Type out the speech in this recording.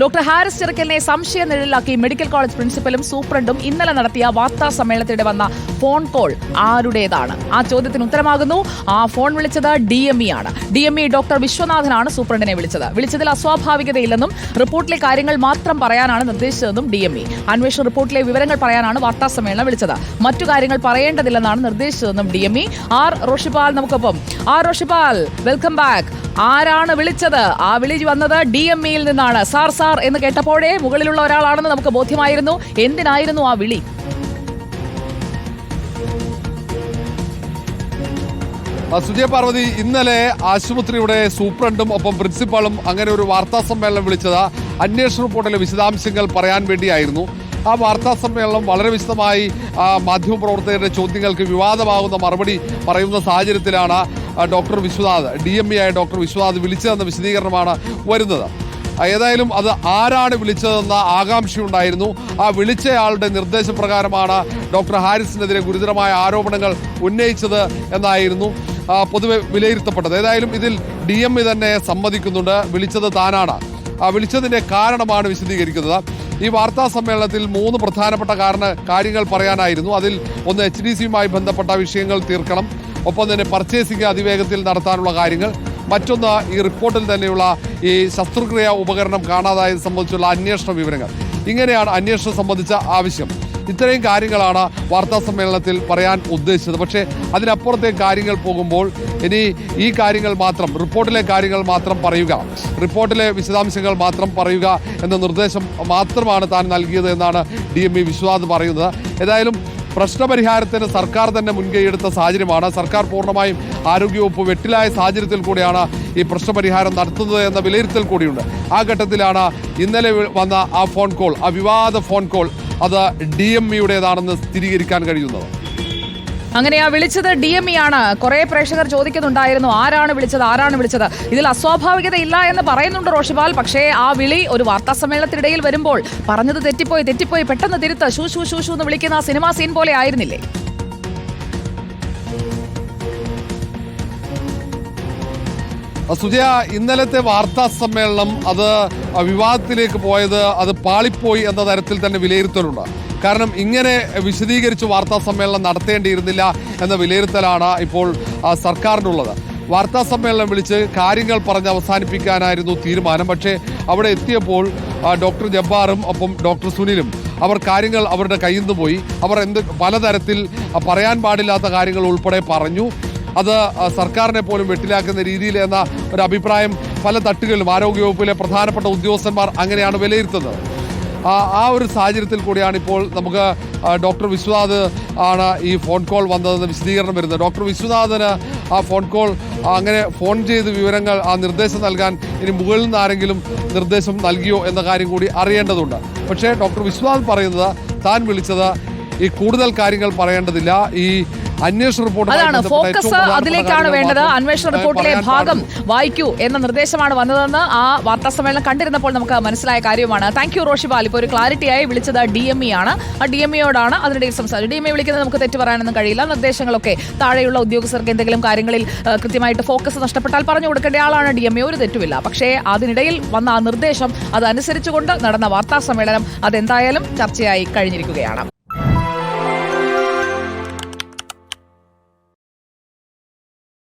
Doctor Haris ചെറുക്കലിനെ സംശയ നിഴലിലാക്കി medical college പ്രിൻസിപ്പലും സൂപ്രണ്ടും ഇന്നലെ നടത്തിയ വാർത്താ സമ്മേളനത്തിനിടെ വന്ന ഫോൺ കോൾ ആരുടേതാണ്? ആ ചോദ്യത്തിന് ഉത്തരമാകുന്നു. ആ ഫോൺ വിളിച്ചത് ഡി എം ഇ ആണ്. ഡി എം ഇ ഡോക്ടർ വിശ്വനാഥനാണ് സൂപ്രണ്ടിനെ വിളിച്ചത്. വിളിച്ചതിൽ അസ്വാഭാവികതയില്ലെന്നും റിപ്പോർട്ടിലെ കാര്യങ്ങൾ മാത്രം പറയാനാണ് നിർദ്ദേശിച്ചതെന്നും ഡി എം ഇ അന്വേഷണ റിപ്പോർട്ടിലെ വിവരങ്ങൾ പറയാനാണ് വാർത്താ സമ്മേളനം വിളിച്ചത്. മറ്റു കാര്യങ്ങൾ പറയേണ്ടതില്ലെന്നാണ് നിർദ്ദേശിച്ചതെന്നും D M E R. Roshipal നമുക്കൊപ്പം. ആർ. Roshipal welcome back. ആരാണ് വിളിച്ചത്? ആ വിളി വന്നത് ഡി എം ഇയിൽ നിന്നാണ്. സാർ സാർ എന്ന് കേട്ടപ്പോഴേ മുകളിലുള്ള ഒരാളാണെന്ന് നമുക്ക് ബോധ്യമായിരുന്നു. എന്തിനായിരുന്നു ആ വിളി? സുജയ പാർവതി ഇന്നലെ ആശുപത്രിയുടെ സൂപ്രണ്ടും ഒപ്പം പ്രിൻസിപ്പാളും അങ്ങനെ ഒരു വാർത്താ സമ്മേളനം വിളിച്ചത്. അന്വേഷണ റിപ്പോർട്ടിലെ വിശദാംശങ്ങൾ പറയാൻ വേണ്ടിയായിരുന്നു. ആ വാർത്താ സമ്മേളനം വളരെ വിശദമായി മാധ്യമപ്രവർത്തകരുടെ ചോദ്യങ്ങൾക്ക് വിവാദമാകുന്ന മറുപടി പറയുന്ന സാഹചര്യത്തിലാണ് doctor Vishwanath D M E ആയ ഡോക്ടർ വിശ്വനാഥ് വിളിച്ചതെന്ന വിശദീകരണമാണ് വരുന്നത്. ഏതായാലും അത് ആരാണ് വിളിച്ചതെന്ന ആകാംക്ഷയുണ്ടായിരുന്നു. ആ വിളിച്ചയാളുടെ നിർദ്ദേശപ്രകാരമാണ് ഡോക്ടർ ഹാരിസിനെതിരെ ഗുരുതരമായ ആരോപണങ്ങൾ ഉന്നയിച്ചത് എന്നായിരുന്നു. പൊതുവെ വിലയിരുത്തപ്പെട്ടത്. ഏതായാലും ഇതിൽ ഡി എം തന്നെ സമ്മതിക്കുന്നുണ്ട്. വിളിച്ചത് താനാണ്. ആ വിളിച്ചതിന്റെ കാരണമാണ് വിശദീകരിക്കുന്നത്. ഈ വാർത്താ സമ്മേളനത്തിൽ മൂന്ന് പ്രധാനപ്പെട്ട കാരണ കാര്യങ്ങൾ പറയാനായിരുന്നു. അതിൽ ഒന്ന് എച്ച് ഡി സിയുമായി ബന്ധപ്പെട്ട വിഷയങ്ങൾ തീർക്കണം. ഒപ്പം തന്നെ പർച്ചേസിംഗ് അതിവേഗത്തിൽ നടത്താനുള്ള കാര്യങ്ങൾ. മറ്റൊന്ന് ഈ റിപ്പോർട്ടിൽ തന്നെയുള്ള ഈ ശസ്ത്രക്രിയ ഉപകരണം കാണാതായത് സംബന്ധിച്ചുള്ള അന്വേഷണ വിവരങ്ങൾ. ഇങ്ങനെയാണ് അന്വേഷണം സംബന്ധിച്ച ആവശ്യം. ഇത്രയും കാര്യങ്ങളാണ് വാർത്താ സമ്മേളനത്തിൽ പറയാൻ ഉദ്ദേശിച്ചത്. പക്ഷേ അതിനപ്പുറത്തെ കാര്യങ്ങൾ പോകുമ്പോൾ ഇനി ഈ കാര്യങ്ങൾ മാത്രം റിപ്പോർട്ടിലെ കാര്യങ്ങൾ മാത്രം പറയുക റിപ്പോർട്ടിലെ വിശദാംശങ്ങൾ മാത്രം പറയുക എന്ന നിർദ്ദേശം മാത്രമാണ് താൻ നൽകിയത് എന്നാണ് ഡി എം ഇ വിശ്വാസ് പറയുന്നത്. ഏതായാലും പ്രശ്നപരിഹാരത്തിന് സർക്കാർ തന്നെ മുൻകൈയെടുത്ത സാഹചര്യമാണ്. സർക്കാർ പൂർണമായും ആരോഗ്യവകുപ്പ് വെട്ടിലായ സാഹചര്യത്തിൽ കൂടിയാണ് ഈ പ്രശ്നപരിഹാരം നടത്തുന്നത് എന്ന വിലയിരുത്തൽ കൂടിയുണ്ട്. ആ ഘട്ടത്തിലാണ് ഇന്നലെ വന്ന ആ ഫോൺ കോൾ ആ വിവാദ ഫോൺ കോൾ അത് ഡി എം ഇയുടേതാണെന്ന് സ്ഥിരീകരിക്കാൻ കഴിയുന്നത് അങ്ങനെ ആ വിളിച്ചത് ഡി എം ഇ ആണ്. കുറെ പ്രേക്ഷകർ ചോദിക്കുന്നുണ്ടായിരുന്നു ആരാണ് വിളിച്ചത് ആരാണ് വിളിച്ചത്? ഇതിൽ അസ്വാഭാവികത ഇല്ല എന്ന് പറയുന്നുണ്ട് റോഷിപാൽ. പക്ഷേ ആ വിളി ഒരു വാർത്താ സമ്മേളനത്തിനിടയിൽ വരുമ്പോൾ പറഞ്ഞത് തെറ്റിപ്പോയി തെറ്റിപ്പോയി പെട്ടെന്ന് തിരുത്ത് ഷൂ ഷൂ ഷൂ ഷൂ എന്ന് വിളിക്കുന്ന ആ സിനിമാ സീൻ പോലെ ആയിരുന്നില്ലേ? സുജയ ഇന്നലത്തെ വാർത്താ സമ്മേളനം അത് വിവാദത്തിലേക്ക് പോയത് അത് പാളിപ്പോയി എന്ന തരത്തിൽ തന്നെ വിലയിരുത്തലുണ്ട്. കാരണം ഇങ്ങനെ വിശദീകരിച്ച് വാർത്താ സമ്മേളനം നടത്തേണ്ടിയിരുന്നില്ല എന്ന വിലയിരുത്തലാണ് ഇപ്പോൾ സർക്കാരിനുള്ളത്. വാർത്താ സമ്മേളനം വിളിച്ച് കാര്യങ്ങൾ പറഞ്ഞ് അവസാനിപ്പിക്കാനായിരുന്നു തീരുമാനം. പക്ഷേ അവിടെ എത്തിയപ്പോൾ ഡോക്ടർ ജബ്ബാറും ഒപ്പം ഡോക്ടർ സുനിലും അവർ കാര്യങ്ങൾ അവരുടെ കയ്യിൽ നിന്ന് പോയി. അവർ എന്ത് പലതരത്തിൽ പറയാൻ പാടില്ലാത്ത കാര്യങ്ങൾ ഉൾപ്പെടെ പറഞ്ഞു. അത് സർക്കാരിനെ പോലും വെട്ടിലാക്കുന്ന രീതിയിൽ എന്ന ഒരു അഭിപ്രായം പല തട്ടുകളിലും ആരോഗ്യവകുപ്പിലെ പ്രധാനപ്പെട്ട ഉദ്യോഗസ്ഥന്മാർ അങ്ങനെയാണ് വിലയിരുത്തുന്നത്. ആ ഒരു സാഹചര്യത്തിൽ കൂടിയാണ് ഇപ്പോൾ നമുക്ക് ഡോക്ടർ വിശ്വനാഥ് ആണ് ഈ ഫോൺ കോൾ വന്നതെന്ന് വിശദീകരണം വരുന്നത്. ഡോക്ടർ വിശ്വനാഥന് ആ ഫോൺ കോൾ അങ്ങനെ ഫോൺ ചെയ്ത് വിവരങ്ങൾ ആ നിർദ്ദേശം നൽകാൻ ഇനി മുകളിൽ നിന്ന് ആരെങ്കിലും നിർദ്ദേശം നൽകിയോ എന്ന കാര്യം കൂടി അറിയേണ്ടതുണ്ട്. പക്ഷേ ഡോക്ടർ വിശ്വനാഥ് പറയുന്നത് താൻ വിളിച്ചത് ഈ കൂടുതൽ കാര്യങ്ങൾ പറയേണ്ടതില്ല. ഈ അന്വേഷണ റിപ്പോർട്ട് അതാണ് ഫോക്കസ് അതിലേക്കാണ് വേണ്ടത്. അന്വേഷണ റിപ്പോർട്ടിലെ ഭാഗം വായിക്കൂ എന്ന നിർദ്ദേശമാണ് വന്നതെന്ന് ആ വാർത്താ സമ്മേളനം കണ്ടിരുന്നപ്പോൾ നമുക്ക് മനസ്സിലായ കാര്യമാണ് താങ്ക് യു റോഷിപാൽ ഇപ്പോൾ ഒരു ക്ലാരിറ്റിയായി വിളിച്ചത് ഡി എം ഇ ആണ്. ആ ഡി എം ഇയോടാണ് അതിനിടയിൽ സംസാരിച്ചത്. ഡി എം ഇ വിളിക്കുന്നത് നമുക്ക് തെറ്റ് പറയാനൊന്നും കഴിയില്ല. നിർദ്ദേശങ്ങളൊക്കെ താഴെയുള്ള ഉദ്യോഗസ്ഥർക്ക് എന്തെങ്കിലും കാര്യങ്ങളിൽ കൃത്യമായിട്ട് ഫോക്കസ് നഷ്ടപ്പെട്ടാൽ പറഞ്ഞു കൊടുക്കേണ്ട ആളാണ് ഡി എം ഇ ഒരു തെറ്റുമില്ല. പക്ഷേ അതിനിടയിൽ വന്ന ആ നിർദ്ദേശം അതനുസരിച്ചുകൊണ്ട് നടന്ന വാർത്താ സമ്മേളനം അതെന്തായാലും ചർച്ചയായി കഴിഞ്ഞിരിക്കുകയാണ്.